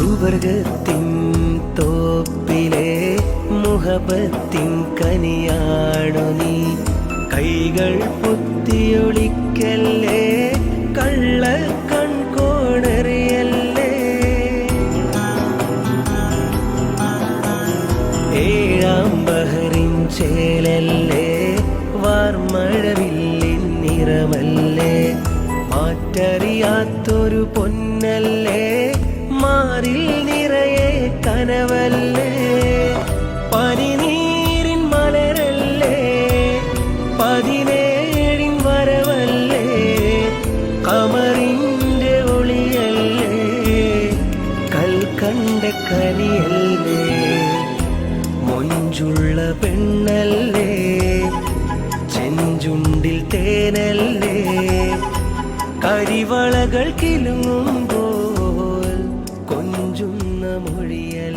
സുവർഗത്തിൻ തോപ്പിലെ മുഹബത്തിൻ കനിയാണു നീ. കൈകൾ പൊത്തിയൊളിക്കല്ലേ കള്ള കൺകോണറിയല്ലേ ഏഴാം ബഹറിൻ ചേലല്ലേ വാർമഴവില്ലിൻ നിറമല്ലേ. മാറ്ററിയാത്തൊരു പൊന്നല്ലേ മാറിൽ നിറയെ കനവല്ലേ? പനിനീരിൻ മലരല്ലേ? പതിനേഴിൻ വരവല്ലേ? കമറിന്റെ ഒളിയല്ലേ? കൽക്കണ്ട കനിയല്ലേ? മൊഞ്ചുള്ള പെണ്ണല്ലേ? ചെഞ്ചുണ്ടിൽ തേനല്ലേ? കരിവളകൾ കിലുങ്ങും മുഴിയൽ